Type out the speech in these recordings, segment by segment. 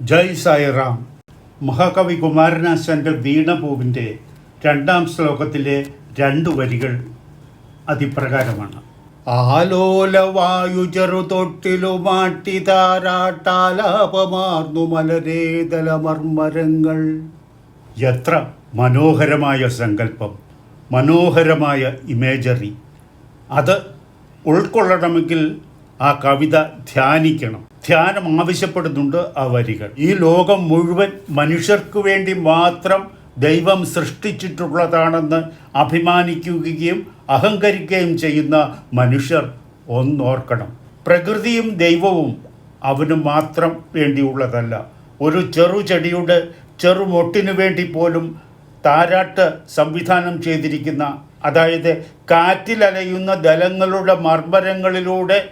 ജയ് സായിറാം. മഹാകവി കുമാരനാശാന്റെ വീണപൂവിന്റെ രണ്ടാം ശ്ലോകത്തിലെ രണ്ടു വരികൾ അതിപ്രകാരമാണ്. ആലോലവായു ചെറുതൊട്ടിലുമാട്ടി താരാട്ടാലാപമാർന്നു മലരേതലമർമരങ്ങൾ എത്ര മനോഹരമായ സങ്കല്പം മനോഹരമായ ഇമേജറി. അത് ഉൾക്കൊള്ളണമെങ്കിൽ ആ കവിത ധ്യാനിക്കണം. ധ്യാനം ആവശ്യപ്പെടുന്നുണ്ട് ആ വരികൾ. ഈ ലോകം മുഴുവൻ മനുഷ്യർക്ക് വേണ്ടി മാത്രം ദൈവം സൃഷ്ടിച്ചിട്ടുള്ളതാണെന്ന് അഭിമാനിക്കുകയും അഹങ്കരിക്കുകയും ചെയ്യുന്ന മനുഷ്യർ ഒന്നോർക്കണം. പ്രകൃതിയും ദൈവവും അവന് മാത്രം വേണ്ടിയുള്ളതല്ല. ഒരു ചെറുചെടിയുടെ ചെറുമൊട്ടിനു വേണ്ടി പോലും താരാട്ട് സംവിധാനം ചെയ്തിരിക്കുന്ന അതായത് കാറ്റിലലയുന്ന ദലങ്ങളുടെ മർമ്മരങ്ങളിലൂടെ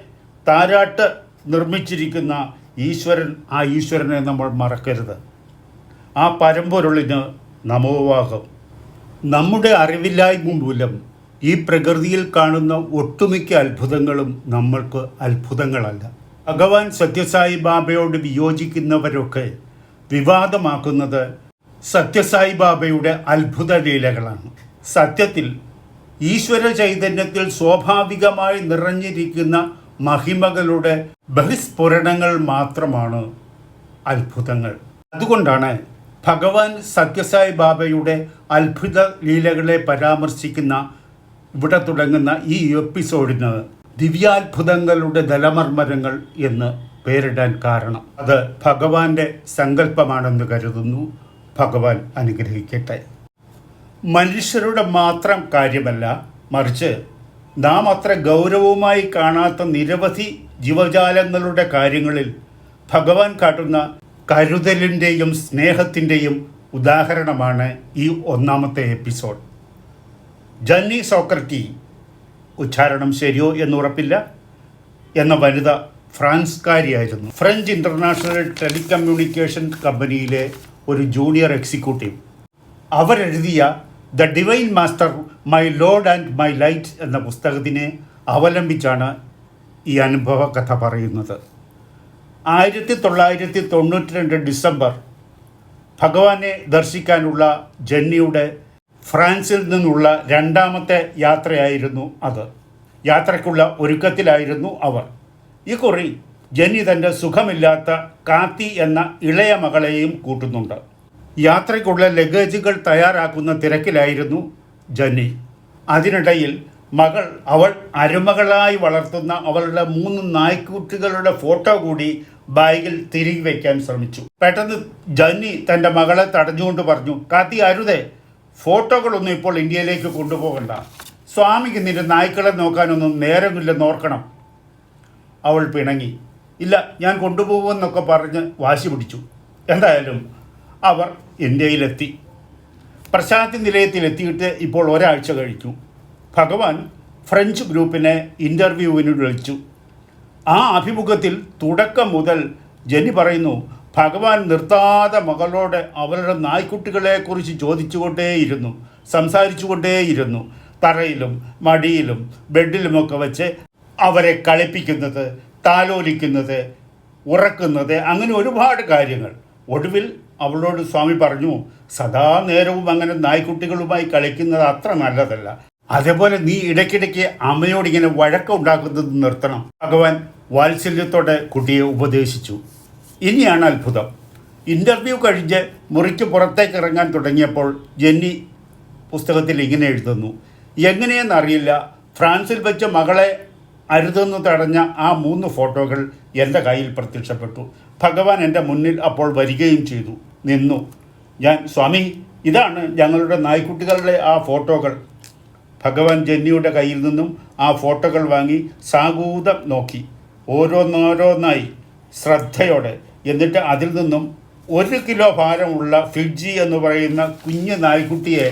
താരാട്ട് നിർമ്മിച്ചിരിക്കുന്ന ഈശ്വരൻ ആ ഈശ്വരനെ നമ്മൾ മറക്കരുത്. ആ പരമ്പൊരുളിന് നമോവാഹം. നമ്മുടെ അറിവില്ലായ്മ മൂലം ഈ പ്രകൃതിയിൽ കാണുന്ന ഒട്ടുമിക്ക അത്ഭുതങ്ങളും നമ്മൾക്ക് അത്ഭുതങ്ങളല്ല. ഭഗവാൻ സത്യസായി ബാബയോട് വിയോജിക്കുന്നവരൊക്കെ വിവാദമാക്കുന്നത് സത്യസായി ബാബയുടെ അത്ഭുത ലീലകളാണ് സത്യത്തിൽ ഈശ്വര ചൈതന്യത്തിൽ സ്വാഭാവികമായി നിറഞ്ഞിരിക്കുന്ന മഹിമകളുടെ ബഹിസ്ഫുരണങ്ങൾ മാത്രമാണ് അത്ഭുതങ്ങൾ. അതുകൊണ്ടാണ് ഭഗവാൻ സത്യസായി ബാബയുടെ അത്ഭുത ലീലകളെ പരാമർശിക്കുന്ന ഇവിടെ തുടങ്ങുന്ന ഈ എപ്പിസോഡിന് ദിവ്യാത്ഭുതങ്ങളുടെ ദലമർമരങ്ങൾ എന്ന് പേരിടാൻ കാരണം. അത് ഭഗവാന്റെ സങ്കല്പമാണെന്ന് കരുതുന്നു. ഭഗവാൻ അനുഗ്രഹിക്കട്ടെ. മനുഷ്യരുടെ മാത്രം കാര്യമല്ല മറിച്ച് നാം അത്ര ഗൗരവമായി കാണാത്ത നിരവധി ജീവജാലങ്ങളുടെ കാര്യങ്ങളിൽ ഭഗവാൻ കാട്ടുന്ന കരുതലിന്റെയും സ്നേഹത്തിന്റെയും ഉദാഹരണമാണ് ഈ ഒന്നാമത്തെ എപ്പിസോഡ്. ജന്നി സോക്രട്ടി ഉച്ചാരണം ശരിയോ എന്ന് ഉറപ്പില്ല എന്ന വനിത ഫ്രാൻസ്കാരിയായിരുന്നു. ഫ്രഞ്ച് ഇന്റർനാഷണൽ ടെലികമ്മ്യൂണിക്കേഷൻ കമ്പനിയിലെ ഒരു junior executive. അവരെഴുതിയ the divine master my lord and my light എന്ന പുസ്തകത്തിനെ അവലംബിച്ചാണ് ഈ അനുഭവ കഥ പറയുന്നത്. ആയിരത്തി തൊള്ളായിരത്തി തൊണ്ണൂറ്റി രണ്ട് ഡിസംബർ ഭഗവാനെ ദർശിക്കാനുള്ള ജെന്നിയുടെ ഫ്രാൻസിൽ നിന്നുള്ള രണ്ടാമത്തെ യാത്രയായിരുന്നു അത്. യാത്രയ്ക്കുള്ള ഒരുക്കത്തിലായിരുന്നു അവർ. ഈ കുറി ജന്നി തന്റെ സുഖമില്ലാത്ത കാത്തി എന്ന ഇളയ മകളെയും കൂട്ടുന്നുണ്ട്. യാത്രയ്ക്കുള്ള ലഗേജുകൾ തയ്യാറാക്കുന്ന തിരക്കിലായിരുന്നു ജന്നി. അതിനിടയിൽ മകൾ അവൾ അരുമകളായി വളർത്തുന്ന അവളുടെ മൂന്ന് നായ്ക്കുട്ടികളുടെ ഫോട്ടോ കൂടി ബാഗിൽ തിരികെ വയ്ക്കാൻ ശ്രമിച്ചു. പെട്ടെന്ന് ജന്നി തന്റെ മകളെ തടഞ്ഞുകൊണ്ട് പറഞ്ഞു കാത്തി അരുതേ ഫോട്ടോകളൊന്നും ഇപ്പോൾ ഇന്ത്യയിലേക്ക് കൊണ്ടുപോകണ്ട. സ്വാമിക്ക് നിന്റെ നായ്ക്കളെ നോക്കാനൊന്നും നേരമില്ലെന്ന് ഓർക്കണം. അവൾ പിണങ്ങി. ഇല്ല ഞാൻ കൊണ്ടുപോകുമെന്നൊക്കെ പറഞ്ഞ് വാശി പിടിച്ചു. എന്തായാലും അവർ ഇന്ത്യയിലെത്തി. പ്രശാന്തി നിലയത്തിലെത്തിയിട്ട് ഇപ്പോൾ ഒരാഴ്ച കഴിഞ്ഞു. ഭഗവാൻ ഫ്രഞ്ച് ഗ്രൂപ്പിനെ ഇന്റർവ്യൂവിന് വിളിച്ചു. ആ അഭിമുഖത്തിൽ തുടക്കം മുതൽ ജെന്നി പറയുന്നു ഭഗവാൻ നിർത്താതെ മകളോട് അവരുടെ നായ്ക്കുട്ടികളെക്കുറിച്ച് ചോദിച്ചുകൊണ്ടേയിരുന്നു സംസാരിച്ചുകൊണ്ടേയിരുന്നു. തറയിലും മടിയിലും ബെഡിലുമൊക്കെ വെച്ച് അവരെ കളിപ്പിക്കുന്നത് താലോലിക്കുന്നത് ഉറക്കുന്നത് അങ്ങനെ ഒരുപാട് കാര്യങ്ങൾ. ഒടുവിൽ അവളോട് സ്വാമി പറഞ്ഞു സദാ നേരവും അങ്ങനെ നായ്ക്കുട്ടികളുമായി കളിക്കുന്നത് അത്ര നല്ലതല്ല. അതേപോലെ നീ ഇടയ്ക്കിടയ്ക്ക് അമ്മയോട് ഇങ്ങനെ വഴക്കുണ്ടാക്കുന്നത് നിർത്തണം. ഭഗവാൻ വാത്സല്യത്തോടെ കുട്ടിയെ ഉപദേശിച്ചു. ഇനിയാണ് അത്ഭുതം. ഇന്റർവ്യൂ കഴിഞ്ഞ് മുറിക്ക് പുറത്തേക്ക് ഇറങ്ങാൻ തുടങ്ങിയപ്പോൾ ജെന്നി പുസ്തകത്തിൽ ഇങ്ങനെ എഴുതുന്നു എങ്ങനെയെന്നറിയില്ല ഫ്രാൻസിൽ വെച്ച് മകളെ അരുതെന്ന് തടഞ്ഞ ആ മൂന്ന് ഫോട്ടോകൾ എന്റെ കയ്യിൽ പ്രത്യക്ഷപ്പെട്ടു. ഭഗവാൻ എന്റെ മുന്നിൽ അപ്പോൾ വരികയും ചെയ്തു. നിന്നു. ഞാൻ സ്വാമി ഇതാണ് ഞങ്ങളുടെ നായ്ക്കുട്ടികളുടെ ആ ഫോട്ടോകൾ. ഭഗവാൻ ജന്നിയുടെ കയ്യിൽ നിന്നും ആ ഫോട്ടോകൾ വാങ്ങി സാഗൂതം നോക്കി. ഓരോന്നോരോന്നായി ശ്രദ്ധയോടെ. എന്നിട്ട് അതിൽ നിന്നും ഒരു കിലോ ഭാരമുള്ള ഫിഡ്ജി എന്ന് പറയുന്ന കുഞ്ഞു നായ്ക്കുട്ടിയെ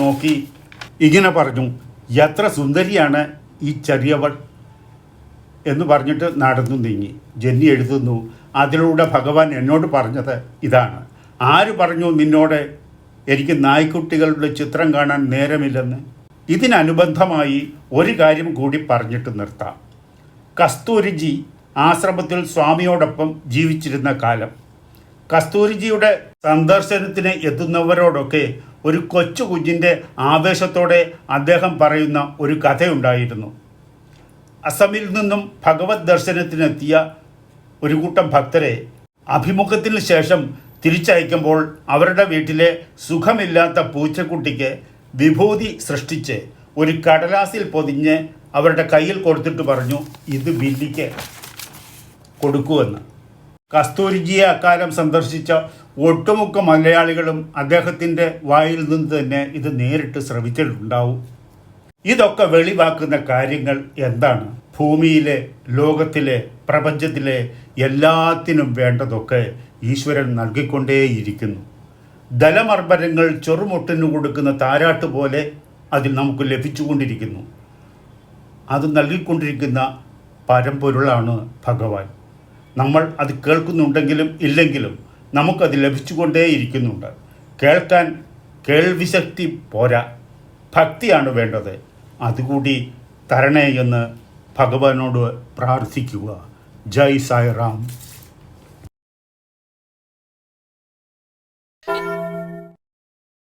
നോക്കി ഇങ്ങനെ പറഞ്ഞു എത്ര സുന്ദരിയാണ് ഈ ചെറിയവൾ. എന്ന് പറഞ്ഞിട്ട് നടന്നു നീങ്ങി. ജന്നി എഴുതുന്നു അതിലൂടെ ഭഗവാൻ എന്നോട് പറഞ്ഞത് ഇതാണ്. ആര് പറഞ്ഞു നിന്നോട് എനിക്ക് നായ്ക്കുട്ടികളുടെ ചിത്രം കാണാൻ നേരമില്ലെന്ന്? ഇതിനനുബന്ധമായി ഒരു കാര്യം കൂടി പറഞ്ഞിട്ട് നിർത്താം. കസ്തൂരിജി ആശ്രമത്തിൽ സ്വാമിയോടൊപ്പം ജീവിച്ചിരുന്ന കാലം. കസ്തൂരിജിയുടെ സന്ദർശനത്തിന് എത്തുന്നവരോടൊക്കെ ഒരു കൊച്ചു കുഞ്ഞിന്റെ ആവേശത്തോടെ അദ്ദേഹം പറയുന്ന ഒരു കഥയുണ്ടായിരുന്നു. അസമിൽ നിന്നും ഭഗവത് ദർശനത്തിനെത്തിയ ഒരു കൂട്ടം ഭക്തരെ അഭിമുഖത്തിന് ശേഷം തിരിച്ചയക്കുമ്പോൾ അവരുടെ വീട്ടിലെ സുഖമില്ലാത്ത പൂച്ചക്കുട്ടിക്ക് വിഭൂതി സൃഷ്ടിച്ച് ഒരു കടലാസിൽ പൊതിഞ്ഞ് അവരുടെ കയ്യിൽ കൊടുത്തിട്ട് പറഞ്ഞു ഇത് ബില്ലിക്ക് കൊടുക്കുമെന്ന് കസ്തൂരിജിയെ അക്കാലം സന്ദർശിച്ച ഒട്ടുമുക്ക മലയാളികളും അദ്ദേഹത്തിന്റെ വായിൽ നിന്ന് തന്നെ ഇത് നേരിട്ട് ശ്രവിച്ചിട്ടുണ്ടാവും. ഇതൊക്കെ വെളിവാക്കുന്ന കാര്യങ്ങൾ എന്താണ്? ഭൂമിയിലെ ലോകത്തിലെ പ്രപഞ്ചത്തിലെ എല്ലാത്തിനും വേണ്ടതൊക്കെ ഈശ്വരൻ നൽകിക്കൊണ്ടേയിരിക്കുന്നു. ദലമർബരങ്ങൾ ചെറുമുട്ടിന് കൊടുക്കുന്ന താരാട്ട് പോലെ അതിൽ നമുക്ക് ലഭിച്ചുകൊണ്ടിരിക്കുന്നു. അത് നൽകിക്കൊണ്ടിരിക്കുന്ന പരമ്പൊരുളാണ് ഭഗവാൻ. നമ്മൾ അത് കേൾക്കുന്നുണ്ടെങ്കിലും ഇല്ലെങ്കിലും നമുക്കത് ലഭിച്ചുകൊണ്ടേയിരിക്കുന്നുണ്ട്. കേൾക്കാൻ കേൾവിശക്തി പോരാ. ഭക്തിയാണ് വേണ്ടത്. അതുകൂടി തരണേ എന്ന് ഭഗവാനോട് പ്രാർത്ഥിക്കുക. ജയ് സായി റാം